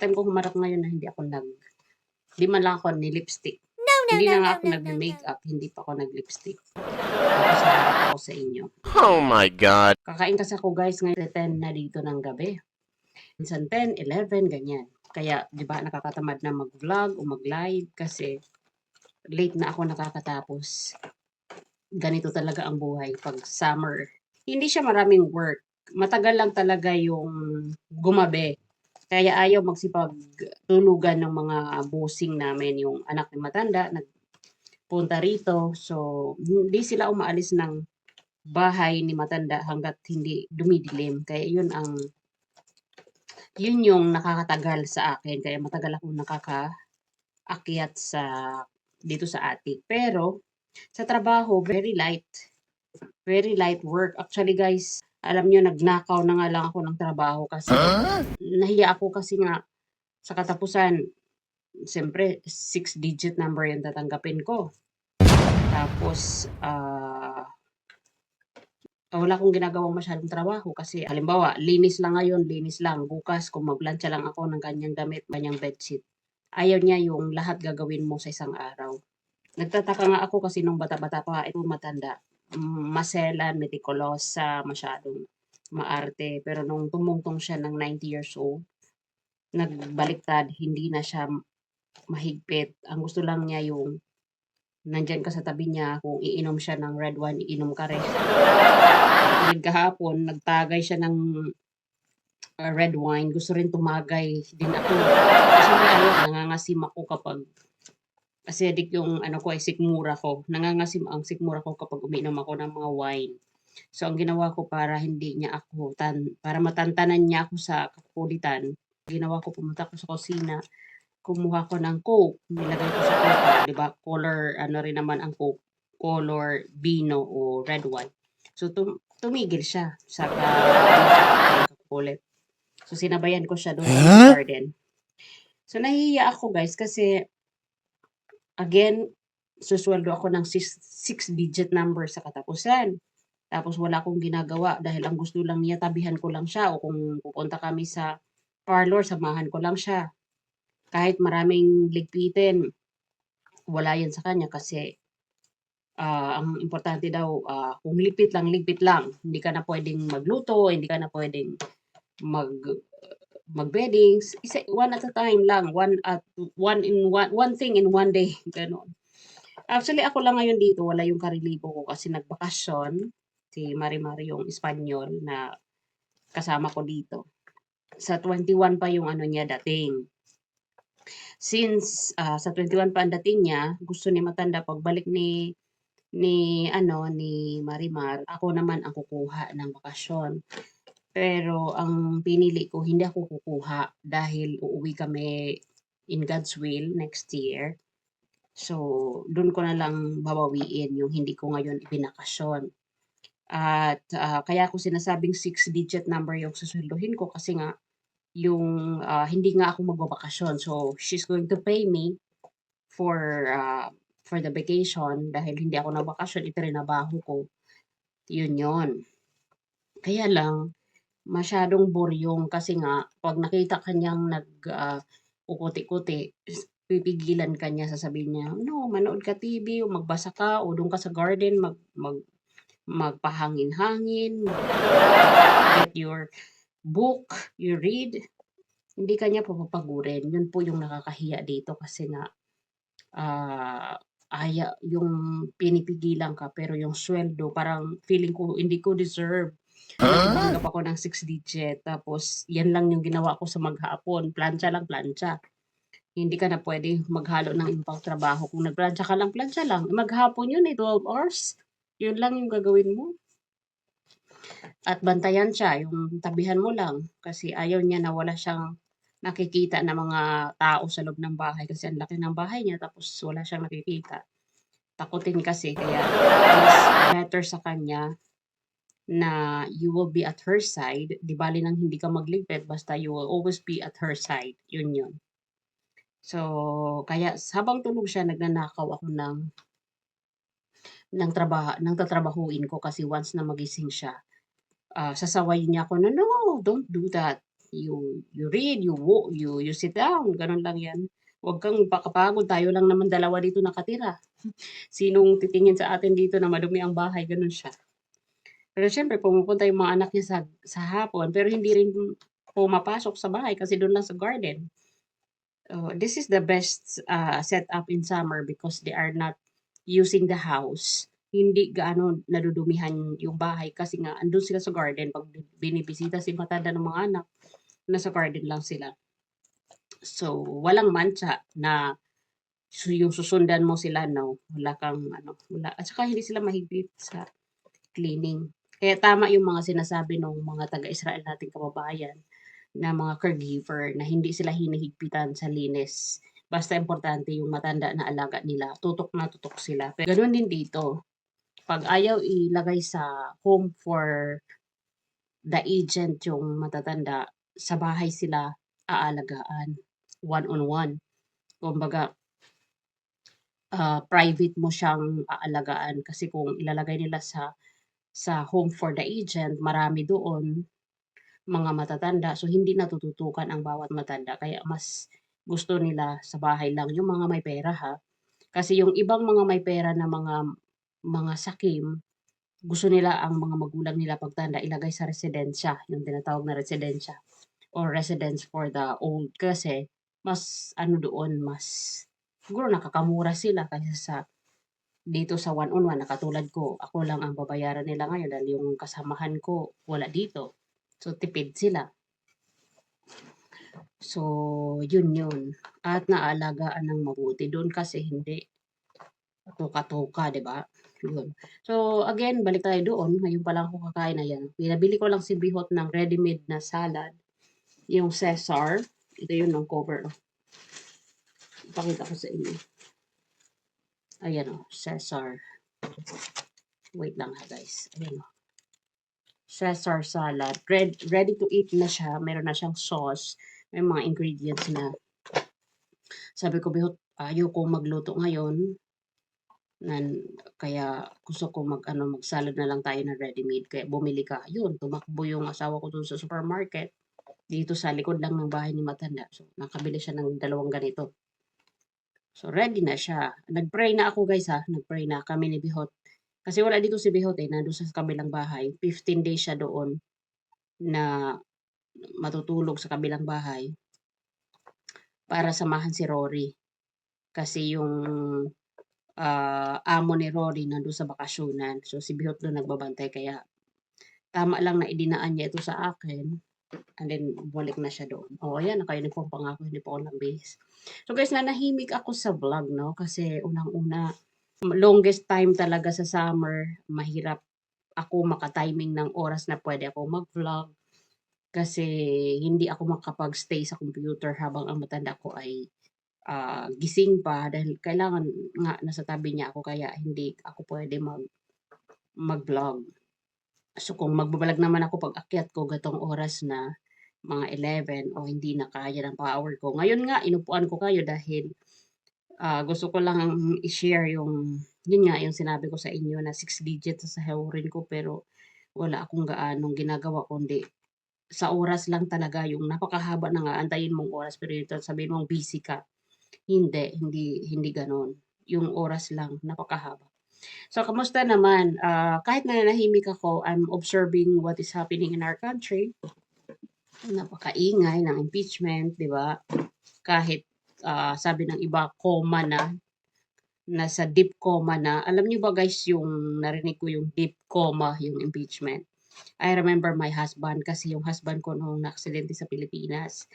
first time ko humarap ngayon na hindi ako nag di man lang ako ni lipstick. No, no, Hindi no, na no, ako no, no, no. nag-makeup, hindi pa ako nag-lipstick. Ako sa inyo. Oh my god. Kakain kasi ako guys ngayon 10 na dito ng gabi. Minsan 10, 11, ganyan. Kaya, di ba, nakakatamad na mag-vlog o mag-live kasi late na ako nakakatapos. Ganito talaga ang buhay pag summer. Hindi siya maraming work. Matagal lang talaga yung gumabi. Kaya ayaw magsipag tulugan ng mga busing namin. Yung anak ni Matanda, nagpunta rito. So, hindi sila umaalis ng bahay ni Matanda hanggat hindi dumidilim. Kaya yun ang yun yung nakakatagal sa akin. Kaya matagal akong nakakaakyat sa dito sa attic. Pero sa trabaho, very light. Very light work. Actually guys, alam nyo, nagnakaw na nga lang ako ng trabaho kasi nahiya ako kasi nga sa katapusan, siyempre, six-digit number yung tatanggapin ko. Tapos, ah, wala akong ginagawang masyadong trabaho kasi halimbawa, linis lang ngayon, linis lang. Bukas, kung maglansya lang ako ng kanyang damit, kanyang bedsheet. Ayaw niya yung lahat gagawin mo sa isang araw. Nagtataka nga ako kasi nung bata-bata pa, ito matanda. Maselan, meticulosa, masyadong maarte. Pero nung tumungtong siya ng 90 years old, nagbaliktad, hindi na siya mahigpit. Ang gusto lang niya yung nandyan ka sa tabi niya, kung iinom siya ng red wine, iinom ka rin. Kahapon, nagtagay siya ng uh, red wine. Gusto rin tumagay din ako. Kasi ayaw, nangangasim ako kapag acidic yung ano ko ay sikmura ko. Nangangasim ang sikmura ko kapag umiinom ako ng mga wine. So ang ginawa ko para hindi niya ako tan para matantanan niya ako sa kakulitan, ginawa ko pumunta ko sa kusina, kumuha ko ng Coke, nilagay ko sa Coke, 'di ba? Color ano rin naman ang Coke, color vino o red wine. So tum- tumigil siya sa ka- kakulit. So sinabayan ko siya doon sa garden. So nahihiya ako guys kasi again, susweldo ako ng six, six digit number sa katapusan. Tapos wala akong ginagawa dahil ang gusto lang niya tabihan ko lang siya o kung pupunta kami sa parlor, samahan ko lang siya. Kahit maraming ligpitin, wala yan sa kanya kasi ah, ang importante daw, ah, kung ligpit lang, ligpit lang. Hindi ka na pwedeng magluto, hindi ka na pwedeng mag mag-beddings, isa one at a time lang, one at one in one one thing in one day, gano'n. Actually, ako lang ngayon dito, wala yung karelibo ko kasi nagbakasyon si Marimar yung Espanyol na kasama ko dito. Sa 21 pa yung ano niya dating. Since ah, sa 21 pa ang dating niya, gusto ni Matanda pagbalik ni ni ano ni Marimar, ako naman ang kukuha ng bakasyon. Pero ang pinili ko, hindi ako kukuha dahil uuwi kami in God's will next year. So, doon ko na lang babawiin yung hindi ko ngayon ibinakasyon. At ah, kaya ako sinasabing six-digit number yung susunduhin ko kasi nga yung ah, hindi nga ako magbabakasyon. So, she's going to pay me for ah, for the vacation dahil hindi ako nabakasyon, itrinabaho ko. Yun yon. Kaya lang, masyadong boryong kasi nga pag nakita kanyang nag ah, ukuti-kuti, is- pipigilan ka niya, sasabihin niya, no, manood ka TV, o magbasa ka, o doon ka sa garden, mag, mag, magpahangin-hangin, get your book, you read. Hindi ka niya papapagurin. Yun po yung nakakahiya dito kasi nga, ah, aya, yung pinipigilan ka, pero yung sweldo, parang feeling ko, hindi ko deserve. Tumanggap ako ng 6 digit, tapos yan lang yung ginawa ko sa maghapon. Plancha lang, plancha. Hindi ka na pwede maghalo ng ibang trabaho. Kung nagplancha ka lang, plancha lang. Maghapon yun eh, 12 hours. Yun lang yung gagawin mo. At bantayan siya, yung tabihan mo lang. Kasi ayaw niya na wala siyang nakikita na mga tao sa loob ng bahay. Kasi ang laki ng bahay niya, tapos wala siyang nakikita. Takutin kasi, kaya better sa kanya na you will be at her side. Di bali nang hindi ka magligpit, basta you will always be at her side. Yun yun. So, kaya habang tulog siya, nagnanakaw ako ng ng trabaho, ng tatrabahuin ko kasi once na magising siya, ah, sasawayin niya ako na, no, don't do that. You you read, you wo you you sit down, gano'n lang 'yan. Huwag kang magpakapagod, tayo lang naman dalawa dito nakatira. Sinong titingin sa atin dito na madumi ang bahay, gano'n siya. Pero siyempre pumupunta yung mga anak niya sa sa hapon, pero hindi rin pumapasok sa bahay kasi do'n lang sa garden. Oh, this is the best, ah, setup in summer because they are not using the house. Hindi gaano nadudumihan yung bahay kasi nga andun sila sa garden 'pag binibisita si matanda ng mga anak, nasa garden lang sila. So, walang mantsa na su yung susundan mo sila 'no, wala kang ano, wala at saka hindi sila mahigpit sa cleaning. Kaya tama yung mga sinasabi nung mga taga-Israel nating kababayan na mga caregiver na hindi sila hinihigpitan sa linis. Basta importante yung matanda na alaga nila, tutok na tutok sila. Pero gano'n din dito, 'pag ayaw ilagay sa home for the aged yung matatanda, sa bahay sila aalagaan, one on one. Kumbaga ah, private mo siyang aalagaan kasi kung ilalagay nila sa sa home for the aged, marami doon, mga matatanda, so hindi natututukan ang bawat matanda. Kaya mas gusto nila sa bahay lang yung mga may pera ha. Kasi yung ibang mga may pera na mga mga sakim, gusto nila ang mga magulang nila pagtanda ilagay sa residensya, yung tinatawag na residensya or residence for the old. Kasi mas ano doon, mas siguro nakakamura sila kaysa sa dito sa one on na katulad ko, ako lang ang babayaran nila ngayon dahil yung kasamahan ko wala dito. So, tipid sila. So, yun yun. At naalagaan ng mabuti. Doon kasi hindi tuka-tuka, 'di ba? Yun. So, again, balik tayo doon. Ngayon pa lang ako kakain, ayan. Pinabili ko lang si Bihot ng ready-made na salad. Yung Cesar. Ito yun ang cover. Ipakita ko sa inyo. Ayan o, Cesar. Wait lang ha guys. Ayan o. Cesar salad. Red, ready to eat na siya. Meron na siyang sauce. May mga ingredients na. Sabi ko, ayoko magluto ngayon. Nan, kaya gusto ko mag, ano, mag-salad na lang tayo na ready-made. Kaya bumili ka. Yun, tumakbo yung asawa ko dun sa supermarket. Dito sa likod lang ng bahay ni Matanda. So, nakabili siya ng dalawang ganito. So, ready na siya. Nag-pray na ako guys ha. Nag-pray na kami ni Bihot. Kasi wala dito si Bihot eh. Nandun sa kabilang bahay. 15 days siya doon na matutulog sa kabilang bahay para samahan si Rory. Kasi yung ah, amo ni Rory nandun sa bakasyunan. So, si Bihot doon nagbabantay. Kaya, tama lang na idinaan niya ito sa akin. And then, balik na siya doon. O, oh, ayan, naka-uniform pa nga ako. Hindi pa ako nag-base. So, guys, nanahimik ako sa vlog, no? Kasi, unang-una, longest time talaga sa summer, mahirap ako makatiming ng oras na pwede ako mag-vlog. Kasi, hindi ako makapag-stay sa computer habang ang matanda ko ay ah, gising pa dahil kailangan nga nasa tabi niya ako kaya hindi ako pwede mag mag-vlog. So kung magbabalag naman ako pag akyat ko gatong oras na mga 11 o hindi na kaya ng power ko. Ngayon nga inupuan ko kayo dahil ah, gusto ko lang i-share yung yun nga yung sinabi ko sa inyo na 6 digits sa sasahurin ko pero wala akong gaanong ginagawa kundi sa oras lang talaga yung napakahaba na nga antayin mong oras pero ito sabihin mong busy ka. Hindi, hindi hindi gano'n. Yung oras lang napakahaba. So kamusta naman? Ah, kahit nananahimik ako, I'm observing what is happening in our country. Napakaingay ng impeachment, 'di ba? Kahit ah, sabi ng iba coma na, nasa deep coma na. Alam niyo ba guys yung narinig ko yung deep coma, yung impeachment. I remember my husband kasi yung husband ko nung naaksidente sa Pilipinas,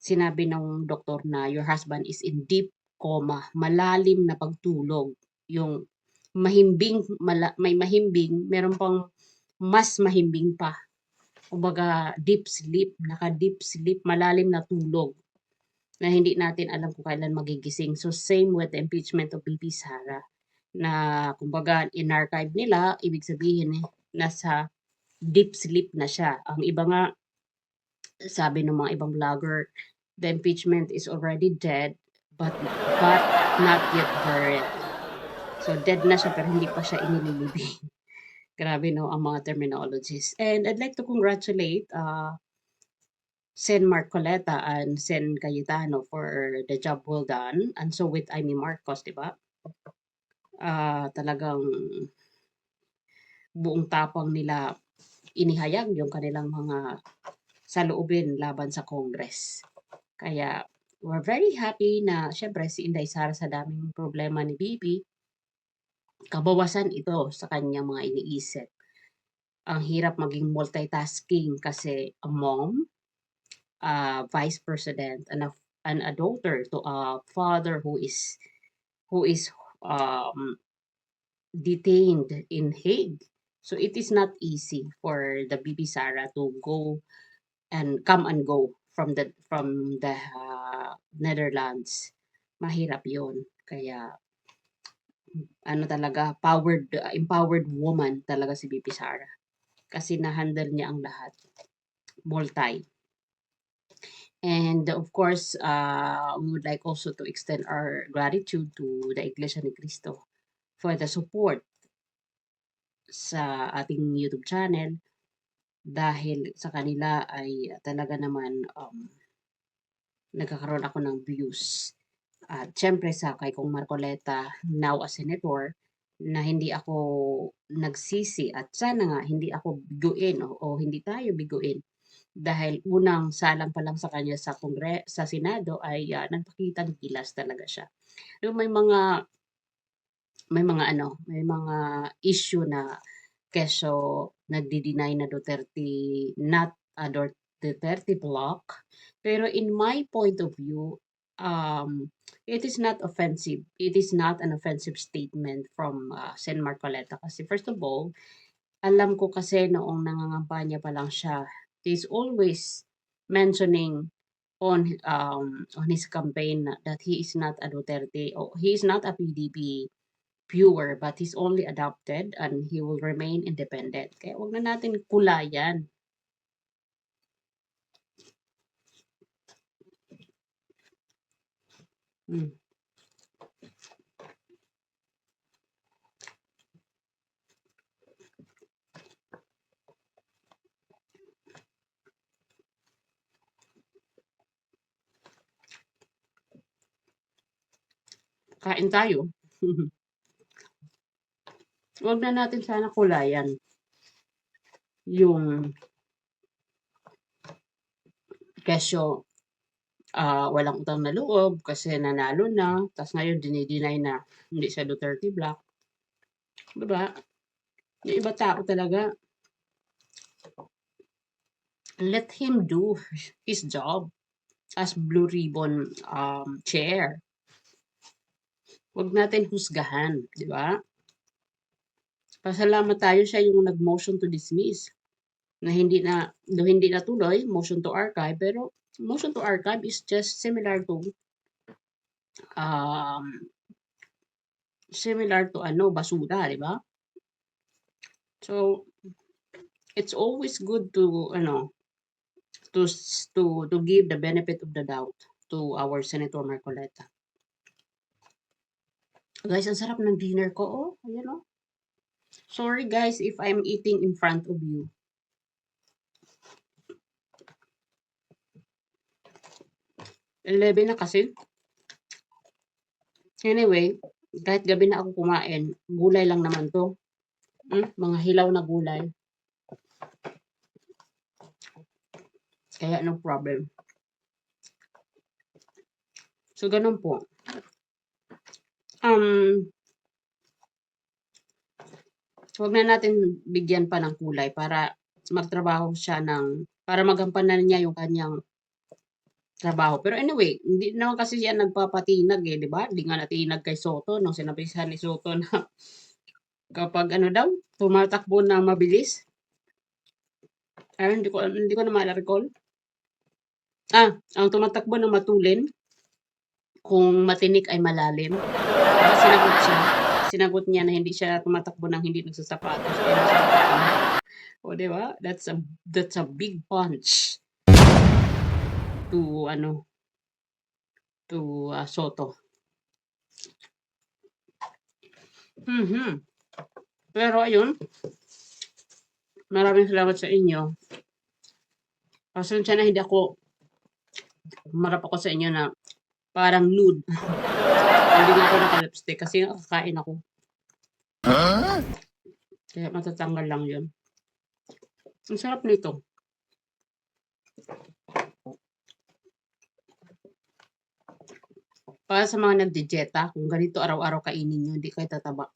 sinabi ng doktor na your husband is in deep coma, malalim na pagtulog. Yung mahimbing, mala, may mahimbing, meron pang mas mahimbing pa. Kumbaga, deep sleep, naka-deep sleep, malalim na tulog na hindi natin alam kung kailan magigising. So, same with the impeachment of BP Sara na kumbaga in-archive nila, ibig sabihin eh, nasa deep sleep na siya. Ang iba nga, sabi ng mga ibang vlogger, the impeachment is already dead, but, but not yet buried. So, dead na siya pero hindi pa siya inililibing. Grabe no, ang mga terminologies. And I'd like to congratulate uh, Sen Marcoleta and Sen Cayetano for the job well done. And so with Amy Marcos, di ba? Ah, talagang buong tapang nila inihayag yung kanilang mga saloobin laban sa Congress. Kaya we're very happy na syempre si Inday Sara sa daming problema ni Bibi, kabawasan ito sa kanyang mga iniisip. Ang hirap maging multitasking kasi a mom, a vice president, and a, and a daughter to a father who is who is um, detained in Hague. So it is not easy for the Bibi Sara to go and come and go from the from the uh, Netherlands. Mahirap 'yon. Kaya ano talaga, powered uh, empowered woman talaga si Bibi Sara. Kasi na-handle niya ang lahat. Multi. And of course, uh, we would like also to extend our gratitude to the Iglesia ni Cristo for the support sa ating YouTube channel dahil sa kanila ay talaga naman um, nagkakaroon ako ng views. At syempre sa kay Kong Marcoleta, now a senator, na hindi ako nagsisi at sana nga hindi ako biguin o, o hindi tayo biguin dahil unang salang pa lang sa kanya sa kongre sa Senado ay uh, nagpakita ng gilas talaga siya. Yung may mga may mga ano, may mga issue na keso nagdi-deny na Duterte not a Duterte block. Pero in my point of view, um, it is not offensive. It is not an offensive statement from uh, Sen Marcoleta. Kasi first of all, alam ko kasi noong nangangampanya pa lang siya, he's always mentioning on um on his campaign that he is not a Duterte or he is not a PDP viewer but he's only adopted and he will remain independent. Kaya wag na natin kulayan. Kain tayo. Wag na natin sana kulayan yung kesyo uh, walang utang na loob kasi nanalo na, tapos ngayon dinideny na hindi siya Duterte Black. Diba? Yung iba tao talaga, let him do his job as Blue Ribbon um, chair. Huwag natin husgahan, di ba? Pasalamat tayo siya yung nag-motion to dismiss na hindi na do hindi natuloy motion to archive pero motion to archive is just similar to um similar to ano basura di ba? So it's always good to ano to to to give the benefit of the doubt to our senator Marcoleta. Guys ang sarap ng dinner ko oh ayan oh Sorry guys if I'm eating in front of you. Eleven na kasi. Anyway, kahit gabi na ako kumain, gulay lang naman to. Hmm? Mga hilaw na gulay. Kaya no problem. So, ganun po. Um, Huwag na natin bigyan pa ng kulay para magtrabaho siya ng para magampanan niya yung kanyang trabaho. Pero anyway, hindi naman kasi siya nagpapatinag eh, di ba? Hindi nga natinag kay Soto nung sinabihan ni Soto na kapag ano daw, tumatakbo na mabilis. Ay, hindi ko, hindi ko na ma-recall. Ah, ang tumatakbo na matulin, kung matinik ay malalim. Diba, sinagot siya sinagot niya na hindi siya tumatakbo ng hindi nagsasapatos. o, di ba? That's a, that's a big punch to, ano, to uh, Soto. Mm-hmm. Pero ayun, maraming salamat sa inyo. Pasensya na hindi ako Humarap ako sa inyo na parang nude. Hindi na ako naka-lipstick kasi kakain ako. Kaya matatanggal lang yun. Ang sarap nito. Para sa mga nagdidieta, kung ganito araw-araw kainin nyo, hindi kayo tataba.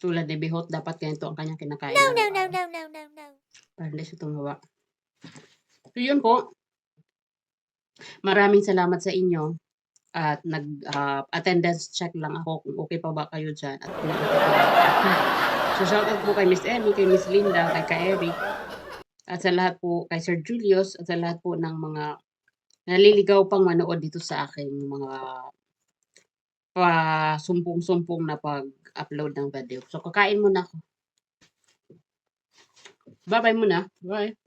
Tulad ni Bihot, dapat ganito ang kanyang kinakain. No, no, no, no, no, no, no. Para hindi siya tumawa. So, yun po. Maraming salamat sa inyo. At nag-attendance check lang ako kung okay pa ba kayo dyan. At kung. So, shoutout po kay Miss Emmy, kay Miss Linda, kay ka Eric. At sa lahat po, kay Sir Julius, at sa lahat po ng mga naliligaw pang manood dito sa aking mga pa-sumpong-sumpong na pag-upload ng video. So, kakain muna ako. Bye-bye muna. Bye.